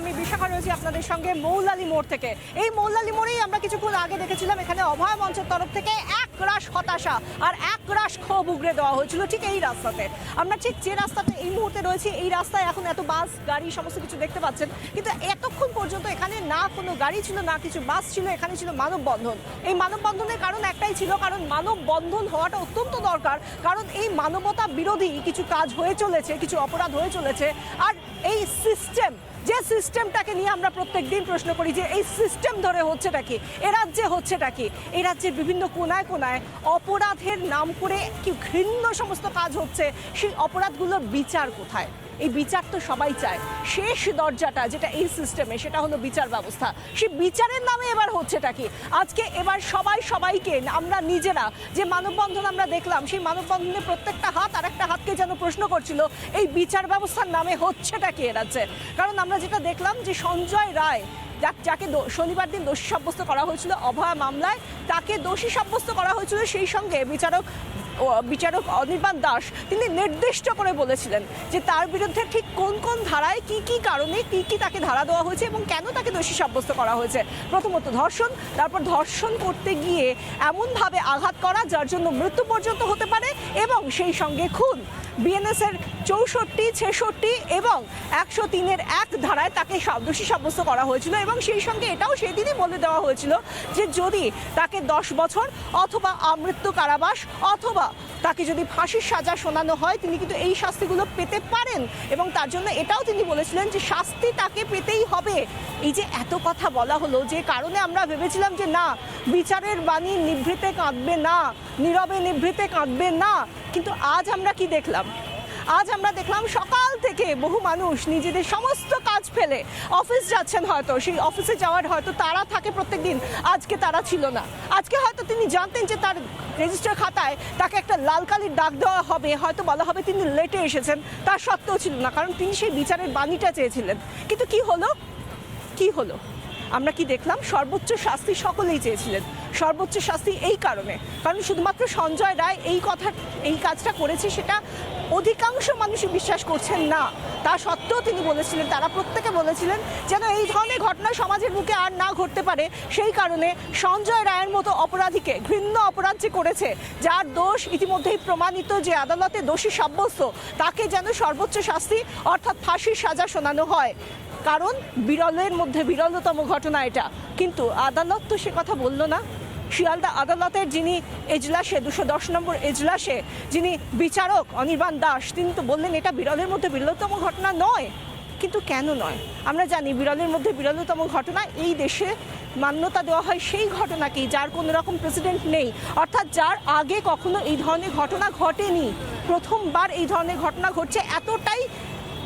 আমি বিশাখা রয়েছি আপনাদের সঙ্গে মৌলালি মোড় থেকে। এই মৌলালি মোড়েই আমরা কিছুক্ষণ আগে দেখেছিলাম এখানে অভয় মঞ্চের তরফ থেকে এক রাশ হতাশা আর এক রাশ ক্ষোভ উগড়ে দেওয়া হয়েছিল ঠিক এই রাস্তাতে। আমরা ঠিক যে রাস্তাতে এই মুহূর্তে রয়েছি, এই রাস্তায় এখন এত বাস, গাড়ি, সমস্ত কিছু দেখতে পাচ্ছেন। কিন্তু এতক্ষণ পর্যন্ত এখানে না কোনো গাড়ি ছিল, না কিছু বাস ছিল, এখানে ছিল মানববন্ধন। এই মানববন্ধনের কারণ একটাই ছিল, কারণ মানববন্ধন হওয়াটা অত্যন্ত দরকার, কারণ এই মানবতা বিরোধী কিছু কাজ হয়ে চলেছে, কিছু অপরাধ হয়ে চলেছে, আর এই সিস্টেম যে সিস্টেমটাকে নিয়ে আমরা প্রত্যেক দিন প্রশ্ন করি যে এই সিস্টেম ধরে হচ্ছেটা কি? এ রাজ্যে হচ্ছেটা কি? এই রাজ্যের বিভিন্ন কোনায় কোনায় অপরাধের নাম করে কি ঘৃণ্য সমস্ত কাজ হচ্ছে, সেই অপরাধগুলোর বিচার কোথায়? এই বিচার তো সবাই চায়। শেষ দরজাটা যেটা এই সিস্টেমে সেটা হলো বিচার ব্যবস্থা। সে বিচারের নামে এবার হচ্ছেটা কি? আজকে এবার সবাই সবাইকে, আমরা নিজেরা, যে মানববন্ধন আমরা দেখলাম, সেই মানববন্ধনে প্রত্যেকটা হাত আর একটা হাতকে যেন প্রশ্ন করছিল, এই বিচার ব্যবস্থার নামে হচ্ছেটা কি এ রাজ্যে কারণ আমরা যেটা দেখলাম যে সঞ্জয় রায়, যাকে শনিবার দিন দোষী সাব্যস্ত করা হয়েছিল অভয়া মামলায়, তাকে দোষী সাব্যস্ত করা হয়েছিল সেই সঙ্গে বিচারক বিচারক অনির্বাণ দাস, তিনি নির্দিষ্ট করে বলেছিলেন যে তার বিরুদ্ধে ঠিক কোন কোন ধারায় কি কি কারণে কি কি তাকে ধারা দেওয়া হয়েছে এবং কেন তাকে দোষী সাব্যস্ত করা হয়েছে। প্রথমত ধর্ষণ, তারপর ধর্ষণ করতে গিয়ে এমনভাবে আঘাত করা যার জন্য মৃত্যু পর্যন্ত হতে পারে এবং সেই সঙ্গে খুন। বিএনএসের চৌষট্টি, ছেষট্টি এবং একশো তিনের এক ধারায় তাকে দোষী সাব্যস্ত করা হয়েছিল এবং সেই সঙ্গে এটাও সেদিনই বলে দেওয়া হয়েছিল যে যদি তাকে দশ বছর অথবা আমৃত্যু কারাবাস অথবা তাকে যদি ফাঁসির সাজা শোনানো হয়, তিনি কিন্তু এই শাস্তিগুলো পেতে পারেন এবং তার জন্য এটাও তিনি বলেছিলেন যে শাস্তি তাকে পেতেই হবে। এই যে এত কথা বলা হলো, যে কারণে আমরা ভেবেছিলাম যে না, বিচারের বাণী নিভৃতে কাঁদবে না, নীরবে নিভৃতে কাঁদবে না, কিন্তু আজ আমরা কি দেখলাম? আজ আমরা দেখলাম সকাল থেকে বহু মানুষ নিজেদের সমস্ত কাজ ফেলে অফিস যাচ্ছেন হয়তো, সেই অফিসে যাওয়ার হয়তো তারা থাকে প্রত্যেকদিন, আজকে তারা ছিল না। আজকে হয়তো তিনি জানতেন যে তার রেজিস্টার খাতায় তাকে একটা লাল কালির ডাক দেওয়া হবে, হয়তো বলা হবে তিনি লেটে এসেছেন, তার সত্ত্বেও ছিল না, কারণ তিনি সেই বিচারের বাণীটা চেয়েছিলেন। কিন্তু কি হলো? কি হলো? আমরা কি দেখলাম? সর্বোচ্চ শাস্তি সকলেই চেয়েছিলেন। সর্বোচ্চ শাস্তি এই কারণে। কারণ শুধুমাত্র সঞ্জয় রায় এই কথা, এই কাজটা করেছে সেটা অধিকাংশ মানুষই বিশ্বাস করছেন না। তা সত্ত্বেও তিনি বলেছিলেন, তারা প্রত্যেকে বলেছিলেন যেন এই ধরনের ঘটনা সমাজের বুকে আর না ঘটতে পারে। সেই কারণে সঞ্জয় রায়ের মতো অপরাধীকে ঘৃণ্য অপরাধ যে করেছে, যার দোষ ইতিমধ্যেই প্রমাণিত যে আদালতে দোষী সাব্যস্ত, তাকে যেন সর্বোচ্চ শাস্তি অর্থাৎ ফাঁসির সাজা শোনানো হয়। কারণ বিরলের মধ্যে বিরলতম ঘটনা এটা। কিন্তু আদালত তো সে কথা বলল না। শিয়ালদা আদালতের যিনি এজলাসে, দুশো দশ নম্বর এজলাসে যিনি বিচারক অনির্বাণ দাস, তিনি তো বললেন এটা বিরলের মধ্যে বিরলতম ঘটনা নয়, কিন্তু কেন নয়? আমরা জানি বিরলের মধ্যে বিরলতম ঘটনা, এই দেশে মান্যতা দেওয়া হয় সেই ঘটনাকেই, যার কোনো রকম প্রেসিডেন্ট নেই। অর্থাৎ যার আগে কখনো এই ধরনের ঘটনা ঘটেনি। প্রথমবার এই ধরনের ঘটনা ঘটছে, এতটাই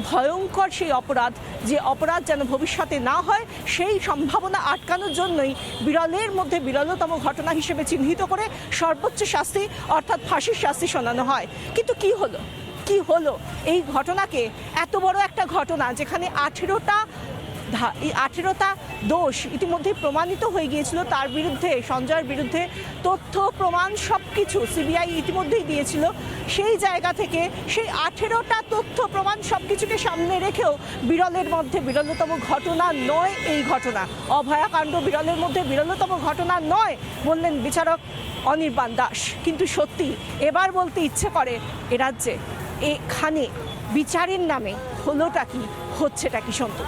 ভয়ঙ্কর সেই অপরাধ, যে অপরাধ যেন ভবিষ্যতে না হয়, সেই সম্ভাবনা আটকানোর জন্যই বিরলের মধ্যে বিরলতম ঘটনা হিসেবে চিহ্নিত করে সর্বোচ্চ শাস্তি, অর্থাৎ ফাঁসির শাস্তি শোনানো হয়। কিন্তু কি হলো? কি হলো? এই ঘটনাকে এত বড় একটা ঘটনা যেখানে আঠেরোটা এই আঠেরোটা দোষ ইতিমধ্যে প্রমাণিত হয়ে গিয়েছিল। তার বিরুদ্ধে, সঞ্জয়ের বিরুদ্ধে তথ্য, প্রমাণ সব কিছু সিবিআই ইতিমধ্যেই দিয়েছিল। সেই জায়গা থেকে সেই আঠেরোটা তথ্য, প্রমাণ সব কিছুকে সামনে রেখেও বিরলের মধ্যে বিরলতম ঘটনা নয় এই ঘটনা। অভয়াকাণ্ড বিরলের মধ্যে বিরলতম ঘটনা নয় বললেন বিচারক অনির্বাণ দাস। কিন্তু সত্যি, এবার বলতে ইচ্ছে করে এ রাজ্যে। এখানে বিচারের নামে হলোটা কি, হচ্ছেটা কি সন্তু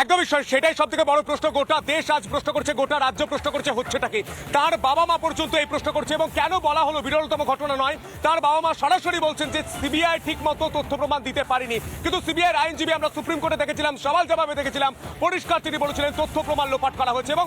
একদমই সেটাই সব থেকে বড় প্রশ্ন। গোটা দেশ আজ প্রশ্ন করছে, গোটা রাজ্য প্রশ্ন করছে হচ্ছে তাকে তার বাবা মা পর্যন্ত এই প্রশ্ন করছে এবং কেন বলা হলো বিরলতম ঘটনা নয়? তার বাবা মা সরাসরি বলছেন যে সিবিআই ঠিক মতো তথ্য প্রমাণ দিতে পারেনি। কিন্তু সিবিআই আইনজীবী আমরা সুপ্রিম কোর্টে দেখেছিলাম, সওয়াল জবাবে দেখেছিলাম, পরিষ্কার তিনি বলেছিলেন, তথ্য প্রমাণ লোপাট করা হয়েছে এবং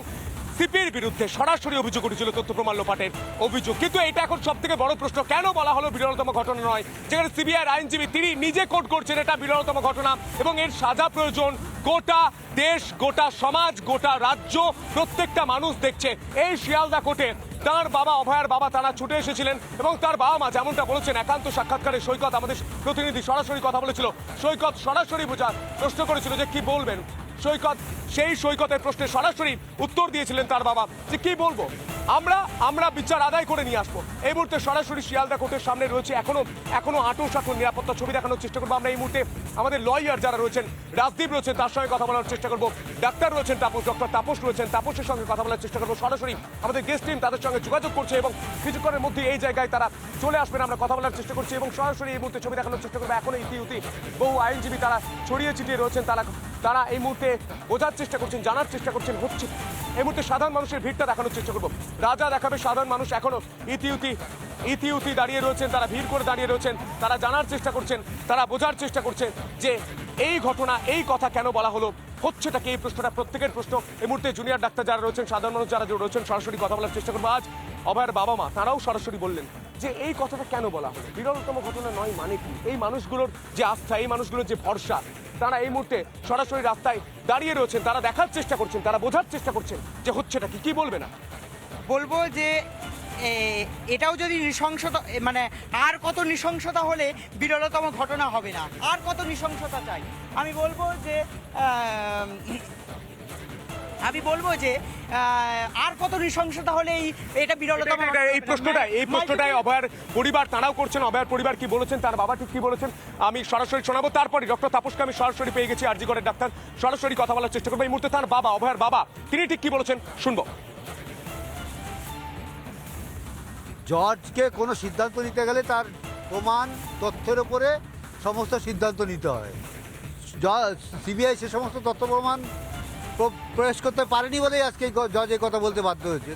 সিপির বিরুদ্ধে সরাসরি অভিযোগ উঠেছিল তথ্য প্রমাণ লোপাটের অভিযোগ। কিন্তু এটা এখন সব থেকে বড় প্রশ্ন, কেন বলা হলো বিরলতম ঘটনা নয়? যেখানে সিবিআই আইনজীবী, তিনি নিজে কোর্ট করছেন এটা বিরলতম ঘটনা এবং এর সাজা প্রয়োজন। গোটা দেশ, গোটা সমাজ, গোটা রাজ্য, প্রত্যেকটা মানুষ দেখছে। এই শিয়ালদা কোর্টে তার বাবা অভয়ার বাবা তারা ছুটে এসেছিলেন এবং তার বাবা মা যেমনটা বলেছেন, একান্ত সাক্ষাৎকারে সৈকত আমাদের প্রতিনিধি সরাসরি কথা বলেছিল। সৈকত সরাসরি বোঝার প্রশ্ন করেছিল যে কি বলবেন? সৈকত সেই সৈকতের প্রশ্নে সরাসরি উত্তর দিয়েছিলেন তার বাবা। যে কি বলব? আমরা আমরা বিচার আদায় করে নিয়ে আসব। এই মুহূর্তে সরাসরি শিয়ালদা কোর্টের সামনে রয়েছে এখনও এখনও আটো সাটো নিরাপত্তা ছবি দেখানোর চেষ্টা করব। আমরা এই মুহূর্তে আমাদের লয়ার যারা রয়েছেন, রাজদীপ রয়েছেন, তার সঙ্গে কথা বলার চেষ্টা করব। ডাক্তার রয়েছেন তাপস ডক্টর তাপস রয়েছেন, তাপসের সঙ্গে কথা বলার চেষ্টা করব। সরাসরি আমাদের গেস্ট টিম তাদের সঙ্গে যোগাযোগ করছে এবং কিছুক্ষণের মধ্যে এই জায়গায় তারা চলে আসবেন। আমরা কথা বলার চেষ্টা করছি এবং সরাসরি এই মুহূর্তে ছবি দেখানোর চেষ্টা করব। এখনও ইতিউতি বহু আইনজীবী তারা ছড়িয়ে ছিটিয়ে রয়েছেন। তারা তারা এই মুহূর্তে বোঝার চেষ্টা করছেন, জানার চেষ্টা করছেন হচ্ছে এই মুহূর্তে সাধারণ মানুষের ভিড়টা দেখানোর চেষ্টা করব। রাজা দেখাবে সাধারণ মানুষ এখনও। ইতিউতি ইতিউতি দাঁড়িয়ে রয়েছেন, তারা ভিড় করে দাঁড়িয়ে রয়েছেন, তারা জানার চেষ্টা করছেন, তারা বোঝার চেষ্টা করছেন যে এই ঘটনা, এই কথা কেন বলা হলো, হচ্ছেটা কি? এই প্রশ্নটা প্রত্যেকের প্রশ্ন। এই মুহূর্তে জুনিয়র ডাক্তার যারা রয়েছেন, সাধারণ মানুষ যারা রয়েছেন, সরাসরি কথা বলার চেষ্টা করব। আজ অভয়ের বাবা মা, তারাও সরাসরি বললেন। যে এই কথাটা কেন বলা হলো? বিরলতম ঘটনা নয় মানে কি? এই মানুষগুলোর যে আস্থা, এই মানুষগুলোর যে ভরসা, তারা এই মুহূর্তে সরাসরি রাস্তায় দাঁড়িয়ে রয়েছেন, তারা দেখার চেষ্টা করছেন, তারা বোঝার চেষ্টা করছেন যে হচ্ছেটা কি কি বলবে না? বলব যে এটাও যদি নৃশংসতা মানে আর কত নৃশংসতা হলে বিরলতম ঘটনা হবে না? আর কত নৃশংসতা চাই? আমি বলব যে আম, আমি বলব যে আর কত নৃশংসতা হলে এই এটা বিরলতম এই প্রশ্নটাই এই প্রশ্নটাই অভয়ের পরিবার তারাও করছেন অভয়ের পরিবার কি বলেছেন তার বাবা ঠিক কি বলেছেন আমি সরাসরি শোনাবো। তারপরে ডক্টর তাপসকে আমি সরাসরি পেয়ে গেছি আরজি করে ডাক্তার। সরাসরি কথা বলার চেষ্টা করব। এই মুহূর্তে তার বাবা অভয়ের বাবা তিনি ঠিক কি বলেছেন শুনব। জজকে কোনো সিদ্ধান্ত নিতে গেলে তার প্রমাণ তথ্যের উপরে সমস্ত সিদ্ধান্ত নিতে হয়। সিবিআই সে সমস্ত তথ্য প্রমাণ প্র- প্রবেশ করতে পারেনি বলেই আজকে জজ এই কথা বলতে বাধ্য হয়েছে।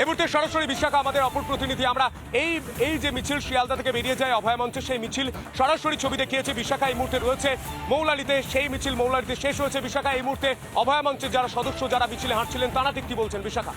এই মুহূর্তে সরাসরি বিশাখা, আমাদের অপর প্রতিনিধি। আমরা এই এই যে মিছিল শিয়ালদা থেকে বেরিয়ে যায় অভয় মঞ্চে, সেই মিছিল সরাসরি ছবি দেখিয়েছে বিশাখা, এই মুহূর্তে রয়েছে মৌলালিতে, সেই মিছিল মৌলালিতে শেষ হয়েছে বিশাখা। এই মুহূর্তে অভয় মঞ্চের যারা সদস্য, যারা মিছিলে হাঁটছিলেন, তারা ঠিক কি বলছেন বিশাখা?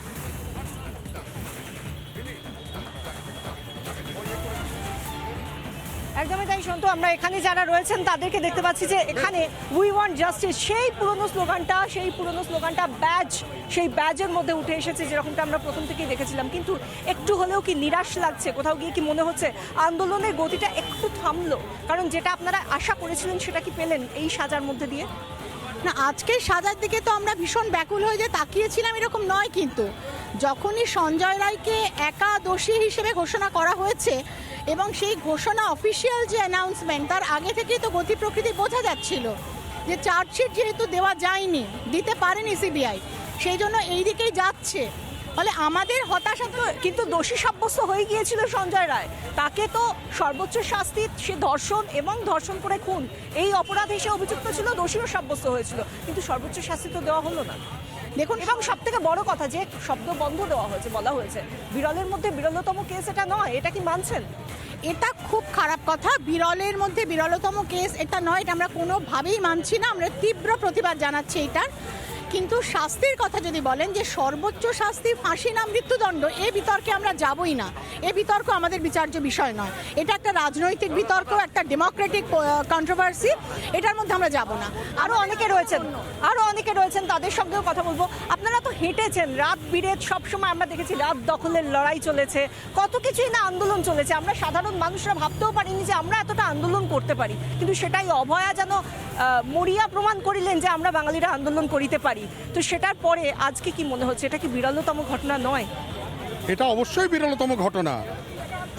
একদমই তাই, সন্তু। আমরা এখানে যারা রয়েছেন, তাদেরকে দেখতে পাচ্ছি যে এখানে উই ওয়ান্ট জাস্টিস সেই পুরনো স্লোগানটা, সেই পুরনো স্লোগানটা ব্যাজ সেই ব্যাজের মধ্যে উঠে এসেছে, যেরকমটা আমরা প্রথম থেকেই দেখেছিলাম। কিন্তু একটু হলেও কি নিরাশ লাগছে? কোথাও গিয়ে কি মনে হচ্ছে? আন্দোলনের গতিটা একটু থামলো। কারণ যেটা আপনারা আশা করেছিলেন, সেটা কি পেলেন এই সাজার মধ্যে দিয়ে? না আজকে সাজার দিকে তো আমরা ভীষণ ব্যাকুল হয়ে যে তাকিয়েছিলাম এরকম নয় কিন্তু। যখনই সঞ্জয় রায়কে একা দোষী হিসেবে ঘোষণা করা হয়েছে এবং সেই ঘোষণা অফিসিয়াল যে অ্যানাউন্সমেন্ট তার আগে থেকেই তো গতি প্রকৃতি বোঝা যাচ্ছিল যে চার্জশিট যেহেতু দেওয়া যায়নি, দিতে পারেনি সিবিআই সেই জন্য এই দিকেই যাচ্ছে। ফলে আমাদের হতাশা তো কিন্তু দোষী সাব্যস্ত হয়ে গিয়েছিল সঞ্জয় রায়। তাকে তো সর্বোচ্চ শাস্তি, সে ধর্ষণ এবং ধর্ষণ করে খুন, এই অপরাধ হিসেবে অভিযুক্ত ছিল, দোষীও সাব্যস্ত হয়েছিল। কিন্তু সর্বোচ্চ শাস্তি তো দেওয়া হলো না। দেখুন, এবং সব থেকে বড় কথা যে শব্দ বন্ধ দেওয়া হয়েছে, বলা হয়েছে। বিরলের মধ্যে বিরলতম কেস এটা নয়, এটা কি মানছেন? এটা খুব খারাপ কথা, বিরলের মধ্যে বিরলতম কেস এটা নয়, এটা আমরা কোনোভাবেই মানছি না, আমরা তীব্র প্রতিবাদ জানাচ্ছি এটার। কিন্তু শাস্তির কথা যদি বলেন যে সর্বোচ্চ শাস্তি, ফাঁসি না, মৃত্যুদণ্ড, এ বিতর্কে আমরা যাবই না। এ বিতর্ক আমাদের বিচার্য বিষয় নয়। এটা একটা রাজনৈতিক বিতর্ক, একটা ডেমোক্রেটিক কন্ট্রোভার্সি এটার মধ্যে আমরা যাব না। আরও অনেকে রয়েছেন আরও অনেকে রয়েছেন, তাদের সঙ্গেও কথা বলব। আপনারা তো হেঁটেছেন, রাত বিরেত সবসময় আমরা দেখেছি রাত দখলের লড়াই চলেছে। কত কিছুই না আন্দোলন চলেছে। আমরা সাধারণ মানুষরা ভাবতেও পারিনি যে আমরা এতটা আন্দোলন করতে পারি। কিন্তু সেটাই অভয়া যেন মরিয়া প্রমাণ করিলেন যে আমরা বাঙালিরা আন্দোলন করিতে পারি। তো সেটার পরে আজকে কি মনে হচ্ছে? এটা কি বিরলতম ঘটনা নয়? এটা অবশ্যই বিরলতম ঘটনা।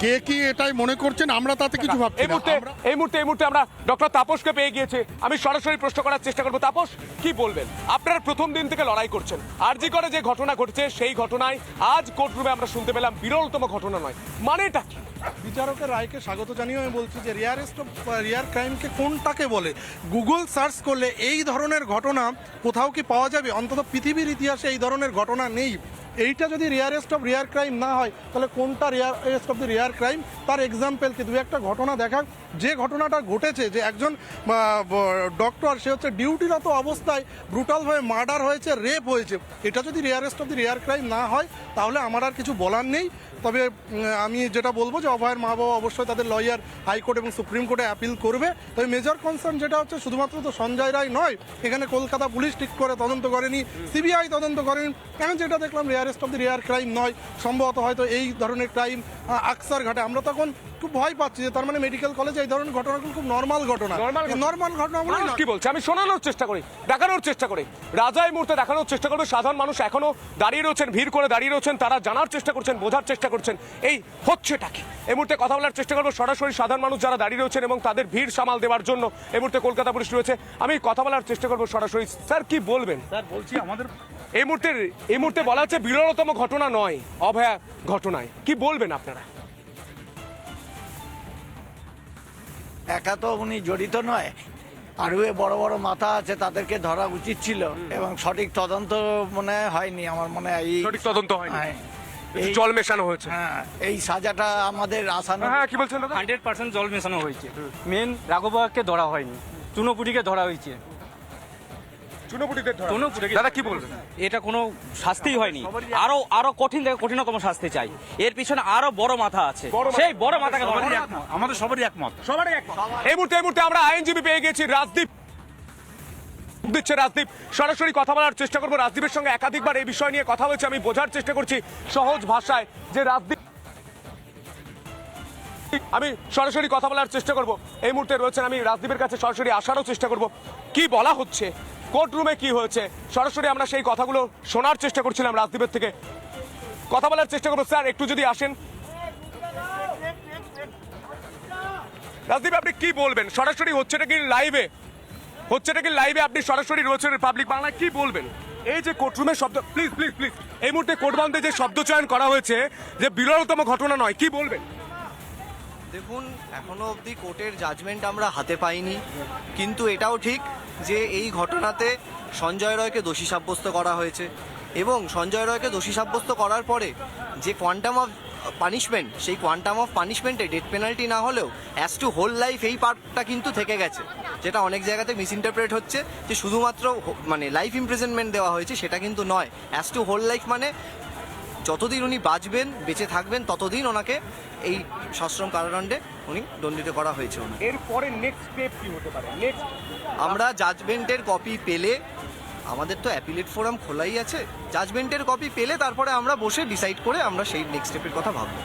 কে কি এটাই মনে করছেন? আমরা তাতে কিছু ভাবছি এই মুহূর্তে এই মুহূর্তে এই মুহূর্তে আমরা ডক্টর তাপসকে পেয়ে গিয়েছে। আমি সরাসরি প্রশ্ন করার চেষ্টা করব। তাপস কি বলবেন? আপনারা প্রথম দিন থেকে লড়াই করছেন। আর আরজি করে যে ঘটনা ঘটেছে সেই ঘটনায় আজ কোর্টরুমে আমরা শুনতে পেলাম বিরলতম ঘটনা নয়। মানেটা কি? বিচারকের রায়কে স্বাগত জানিয়ে আমি বলছি যে রিয়ারেস্ট অফ রিয়ার ক্রাইমকে কোনটাকে বলে? গুগল সার্চ করলে এই ধরনের ঘটনা কোথাও কি পাওয়া যাবে? অন্তত পৃথিবীর ইতিহাসে এই ধরনের ঘটনা নেই। এইটা যদি রেয়ারেস্ট অফ রেয়ার ক্রাইম না হয়, তাহলে কোনটা rarest of the rare crime তার এক্সাম্পলকে দু একটা ঘটনা দেখাক। যে ঘটনাটা ঘটেছে, যে একজন ডক্টর সে হচ্ছে ডিউটিরত অবস্থায় ব্রুটালভাবে মার্ডার হয়েছে রেপ হয়েছে। এটা যদি rarest of the rare crime না হয়, তাহলে আমার আর কিছু বলার নেই। তবে আমি যেটা বলব যে অভয়ের মা বাবা অবশ্যই তাদের লয়ার হাইকোর্ট এবং সুপ্রিম কোর্টে অ্যাপিল করবে। তবে মেজর কনসার্ন যেটা হচ্ছে, শুধুমাত্র তো সঞ্জয় রায় নয়, এখানে কলকাতা পুলিশ ঠিক করে তদন্ত করেনি সিবিআই তদন্ত করেনি। এখন যেটা দেখলাম rarest of the rare crime নয়, সম্ভবত হয়তো এই ধরনের ক্রাইম আকসার ঘটে। আমরা তখন খুব ভয় পাচ্ছি যে তার মানে মেডিকেল কলেজে এই ধরনের ঘটনাগুলো খুব নর্মাল ঘটনা। নর্মাল ঘটনাগুলো কি বলছে? আমি শোনানোর চেষ্টা করি দেখানোর চেষ্টা করি। রাজা এই মুহূর্তে দেখানোর চেষ্টা করবে। সাধারণ মানুষ এখনও দাঁড়িয়ে রয়েছেন ভিড় করে দাঁড়িয়ে রয়েছেন তারা জানার চেষ্টা করছেন বোঝার চেষ্টা করছেন। এই হচ্ছেটা কি এই মুহূর্তে কথা বলার চেষ্টা করব। সরাসরি সাধারণ মানুষ যারা দাঁড়িয়ে রয়েছেন এবং তাদের ভিড় সামাল দেওয়ার জন্য এই মুহূর্তে কলকাতা পুলিশ রয়েছে। আমি কথা বলার চেষ্টা করব সরাসরি। স্যার কি বলবেন? স্যার বলছি আমাদের এই মুহূর্তে এই মুহূর্তে বলা হচ্ছে বিরলতম ঘটনা নয় অভয়া ঘটনায়। কি বলবেন আপনারা? একা তো উনি জড়িত নয়। আরুয়ে বড় বড় মাথা আছে তাদেরকে ধরা উচিত ছিল এবং সঠিক তদন্ত মনে হয়নি আমার মনে হয় এই সঠিক তদন্ত হয়নি। হ্যাঁ, এই- জল মেশানো হয়েছে। হ্যাঁ এই সাজাটা আমাদের আসানো হ্যাঁ কি বলছেন দাদা? হান্ড্রেড পার্সেন্ট জল মেশানো হয়েছে। মেন রাঘবাকে ধরা হয়নি চুনোপুরিকে ধরা হয়েছে। দাদা কি বলবেন? এটা কোনো শাস্তি হয়নি। আরও আরও কঠিন থেকে কঠিনতম শাস্তি চাই। এর পিছনে আরও বড় মাথা আছে। সেই বড় মাথাকে আমাদের সবারই একমত। সবারই একমত। এই মুহূর্তে এই মুহূর্তে আমরা আইনজীবী পেয়ে গেছি রাজদীপ। দিচ্ছে রাজদীপ। সরাসরি কথা বলার চেষ্টা করব। রাজদীপের সঙ্গে একাধিকবার এই বিষয় নিয়ে কথা হয়েছে আমি বোঝার চেষ্টা করছি সহজ ভাষায় যে রাজদীপ আমি সরাসরি কথা বলার চেষ্টা করব। এই মুহূর্তে রয়েছেন আমি রাজদীপের কাছে সরাসরি আসারও চেষ্টা করব। কি বলা হচ্ছে? কোর্ট রুমে কি হয়েছে? সরাসরি আমরা সেই কথাগুলো শোনার চেষ্টা করছিলাম রাজদীপের থেকে। কথা বলার চেষ্টা করব। স্যার, একটু যদি আসেন। রাজদীপ, আপনি কি বলবেন? সরাসরি হচ্ছেটা কি লাইভে হচ্ছেটা কি লাইভে আপনি সরাসরি রয়েছেন পাবলিক বাংলায় কি বলবেন? এই যে কোর্টরুমের শব্দ প্লিজ প্লিজ প্লিজ এই মুহূর্তে কোর্ট বন্ধে যে শব্দ চয়ন করা হয়েছে, যে বিরলতম ঘটনা নয়, কি বলবেন? দেখুন, এখনও অবধি কোর্টের জাজমেন্ট আমরা হাতে পাইনি। কিন্তু এটাও ঠিক যে এই ঘটনাতে সঞ্জয় রয়কে দোষী সাব্যস্ত করা হয়েছে। এবং সঞ্জয় রয়কে দোষী সাব্যস্ত করার পরে যে কোয়ান্টাম অফ পানিশমেন্ট সেই কোয়ান্টাম অফ পানিশমেন্টে ডেথ পেনাল্টি না হলেও অ্যাজ টু হোল লাইফ এই পার্টটা কিন্তু থেকে গেছে। যেটা অনেক জায়গাতে মিস ইন্টারপ্রেট হচ্ছে যে শুধুমাত্র মানে লাইফ ইমপ্রিজনমেন্ট দেওয়া হয়েছে, সেটা কিন্তু নয়। অ্যাজ টু হোল লাইফ মানে যতদিন উনি বাঁচবেন বেঁচে থাকবেন ততদিন ওনাকে এই সশ্রম কারাদণ্ডে উনি দণ্ডিত করা হয়েছে এরপরে নেক্সট স্টেপ কি হতে পারে? নেক্সট আমরা জাজমেন্টের কপি পেলে আমাদের তো অ্যাপিলেট ফোরাম খোলাই আছে জাজমেন্টের কপি পেলে তারপরে আমরা বসে ডিসাইড করে আমরা সেই নেক্সট স্টেপের কথা ভাববো।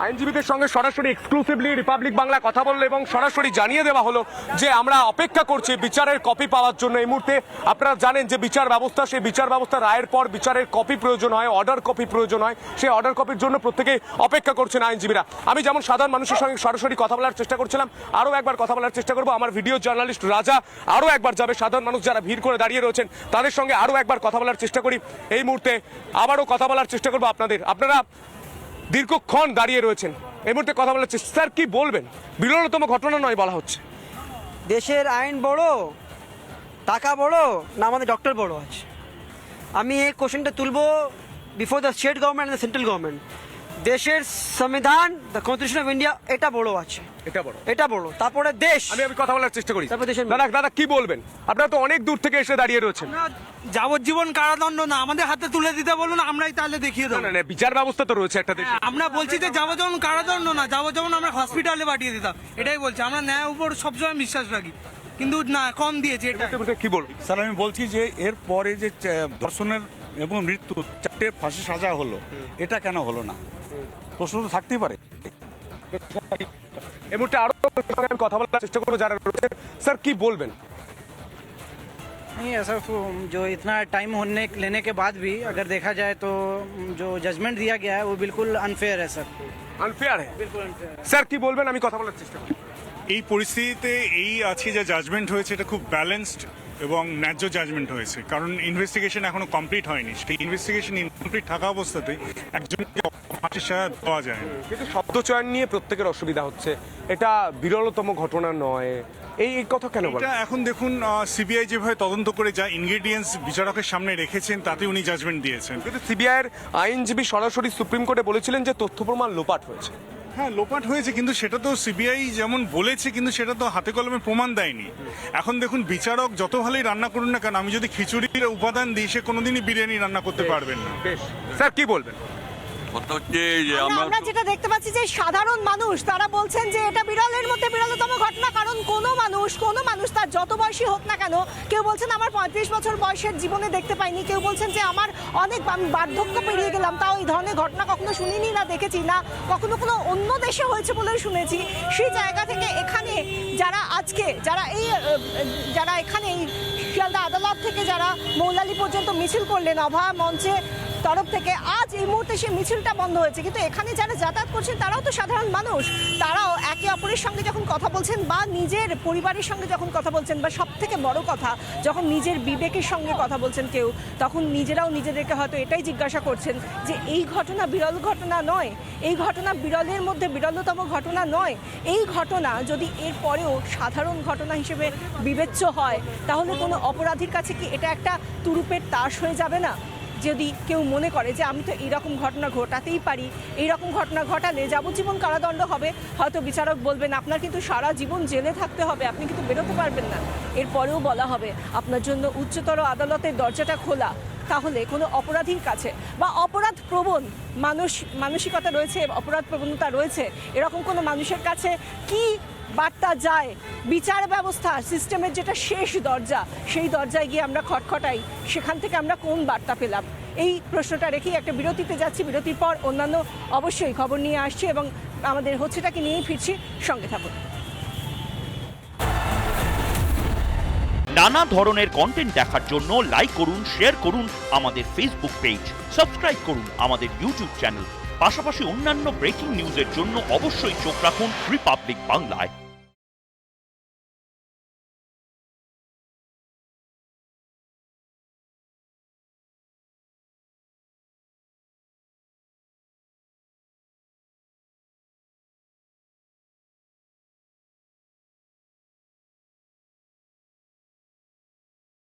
আইনজীবীদের সঙ্গে সরাসরি এক্সক্লুসিভলি রিপাবলিক বাংলা কথা বলল এবং সরাসরি জানিয়ে দেওয়া হলো যে আমরা অপেক্ষা করছি বিচারের কপি পাওয়ার জন্য। এই মুহূর্তে আপনারা জানেন যে বিচার ব্যবস্থা, সেই বিচার ব্যবস্থা রায়ের পর বিচারের কপি প্রয়োজন হয় অর্ডার কপি প্রয়োজন হয়। সেই অর্ডার কপির জন্য প্রত্যেকেই অপেক্ষা করছেন আইনজীবীরা। আমি যেমন সাধারণ মানুষের সঙ্গে সরাসরি কথা বলার চেষ্টা করছিলাম, আরও একবার কথা বলার চেষ্টা করব। আমার ভিডিও জার্নালিস্ট রাজা আরও একবার যাবে। সাধারণ মানুষ যারা ভিড় করে দাঁড়িয়ে রয়েছেন, তাদের সঙ্গে আরও একবার কথা বলার চেষ্টা করি। এই মুহূর্তে আবারও কথা বলার চেষ্টা করব আপনাদের। আপনারা দীর্ঘক্ষণ দাঁড়িয়ে রয়েছেন। এই মুহূর্তে কথা বলা হচ্ছে স্যার, কি বলবেন? বিরলতম ঘটনা নয় বলা হচ্ছে। দেশের আইন বড়, টাকা বড়, না আমাদের ডক্টর বড় আছে। আমি এই কোশ্চেনটা তুলবো before the state government the central government দেশের সংবিধান দ্য কনস্টিটিউশন অফ ইন্ডিয়া এটা বড় আছে। এটা বড় এটা বড় তারপরে দেশ। আমি আমি কথা বলার চেষ্টা করি। তারপর দেশের- দাদা দাদা কি বলবেন? আপনারা তো অনেক দূর থেকে এসে দাঁড়িয়ে রয়েছেন। যাবজ্জীবন কারাদণ্ড না আমাদের হাতে তুলে দিতে বলুন আমরাই তাহলে দেখিয়ে না, না, না, বিচার ব্যবস্থা তো রয়েছে একটা দেশে। আমরা বলছি যে যাবজ্জীবন কারাদণ্ড না যাবজ্জীবন আমরা হসপিটালে পাঠিয়ে দিতাম। এটাই বলছি আমরা ন্যায় উপর সবসময় বিশ্বাস রাখি। কিন্তু না কম দিয়েছে এটা। কি বলবেন স্যার আমি বলছি যে এর পরে যে ধর্ষণের এবং মৃত্যু চারটে ফাঁসি সাজা হলো এটা কেন হলো না? প্রশ্ন তো থাকতেই পারে। এই মুহূর্তে আরো সঙ্গে আমি কথা বলার চেষ্টা করবো যারা রয়েছে স্যার কি বলবেন नहीं ऐसा तो जो इतना टाइम होने लेने के बाद भी अगर देखा जाए तो जो जजमेंट दिया गया है वो बिल्कुल अनफेयर है सर আনফেয়ার স্যার কি বলবেন আমি কথা বলার চেষ্টা করি এই পরিস্থিতিতে এই আছে যে জাজমেন্ট হয়েছে এটা খুব ব্যালেন্সড এবং ন্যায্য জাজমেন্ট হয়েছে কারণ ইনভেস্টিগেশন এখনো কমপ্লিট হয়নি সেই ইনভেস্টিগেশন ইনকমপ্লিট থাকা অবস্থাতে একজনকে ফাঁসির সাজা দেওয়া যায় না কিন্তু শব্দচয়ন নিয়ে প্রত্যেকের অসুবিধা হচ্ছে। এটা বিরলতম ঘটনা নয়। এই এই কথা কেন বলেন? এটা এখন দেখুন সিবিআই যেভাবে তদন্ত করে যা ইনগ্রেডিয়েন্টস বিচারকের সামনে রেখেছেন তাতে উনি জাজমেন্ট দিয়েছেন। কিন্তু সিবিআইয়ের আইনজীবী সরাসরি সুপ্রিম কোর্টে বলেছিলেন যে তথ্য প্রমাণ লোপাট হয়েছে। হ্যাঁ লোপাট হয়েছে কিন্তু সেটা তো সিবিআই যেমন বলেছে কিন্তু সেটা তো হাতে কলমে প্রমাণ দেয়নি। এখন দেখুন বিচারক যত ভালোই রান্না করুন না কেন আমি যদি খিচুড়ির উপাদান দিই সে কোনোদিনই বিরিয়ানি রান্না করতে পারবেন না। স্যার কি বলবেন? কথা হচ্ছে যে আমরা- যেটা দেখতে পাচ্ছি যে সাধারণ মানুষ তারা বলছেন যে এটা বিরলের মধ্যে বিরলতম ঘটনা কারণ কোনো মানুষ কোনো মানুষ তার যত বয়সী হোক না কেন কেউ বলছেন আমার পঁয়ত্রিশ বছর বয়সের জীবনে দেখতে পাইনি কেউ বলছেন যে আমার অনেক আমি বার্ধক্য পেরিয়ে গেলাম তাও এই ধরনের ঘটনা কখনো শুনিনি না দেখেছি না কখনো কোনো অন্য দেশে হয়েছে বলেও শুনেছি। সেই জায়গা থেকে এখানে যারা আজকে যারা এই যারা এখানে এই শিয়ালদা আদালত থেকে যারা মৌলালি পর্যন্ত মিছিল করলেন অভয়া মঞ্চে তরফ থেকে আজ এই মুহূর্তে সেই মিছিলটা বন্ধ হয়েছে। কিন্তু এখানে যারা যাতায়াত করছেন, তারাও তো সাধারণ মানুষ। তারাও একে অপরের সঙ্গে যখন কথা বলছেন বা নিজের পরিবারের সঙ্গে যখন কথা বলছেন বা সব থেকে বড় কথা, যখন নিজের বিবেকের সঙ্গে কথা বলছেন কেউ, তখন নিজেরাও নিজেদেরকে হয়তো এটাই জিজ্ঞাসা করছেন যে, এই ঘটনা বিরল ঘটনা নয়। এই ঘটনা বিরলের মধ্যে বিরলতম ঘটনা নয়। এই ঘটনা যদি এর পরেও সাধারণ ঘটনা হিসেবে বিবেচ্য হয়, তাহলে কোনো অপরাধীর কাছে কি এটা একটা তুরুপের তাস হয়ে যাবে না? যদি কেউ মনে করে যে আমি তো এইরকম ঘটনা ঘটাতেই পারি, এইরকম ঘটনা ঘটালে যাবজ্জীবন কারাদণ্ড হবে, হয়তো বিচারক বলবেন, আপনার কিন্তু সারা জীবন জেলে থাকতে হবে, আপনি কিন্তু বেরোতে পারবেন না। এরপরেও বলা হবে, আপনার জন্য উচ্চতর আদালতের দরজাটা খোলা। তাহলে কোনো অপরাধীর কাছে বা অপরাধ প্রবণ মানুষ, মানসিকতা রয়েছে, অপরাধ প্রবণতা রয়েছে, এরকম কোনো মানুষের কাছে কি বার্তা যায়, বিচার ব্যবস্থা, সিস্টেমের যেটা শেষ দরজা, সেই দরজায় গিয়ে আমরা খটখটাই, সেখান থেকে আমরা কোন বার্তা পেলাম? এই প্রশ্নটা রেখেই একটা বিরতিতে যাচ্ছি। বিরতির পর অন্যান্য অবশ্যই খবর নিয়ে আসছি এবং আমাদের হচ্ছেটাকে নিয়েই ফিরছি। সঙ্গে থাকুন। নানা ধরনের কন্টেন্ট দেখার জন্য লাইক করুন শেয়ার করুন আমাদের ফেসবুক পেজ সাবস্ক্রাইব করুন আমাদের ইউটিউব চ্যানেল পাশাপাশি অন্যান্য ব্রেকিং নিউজের জন্য অবশ্যই চোখ রাখুন রিপাবলিক বাংলায়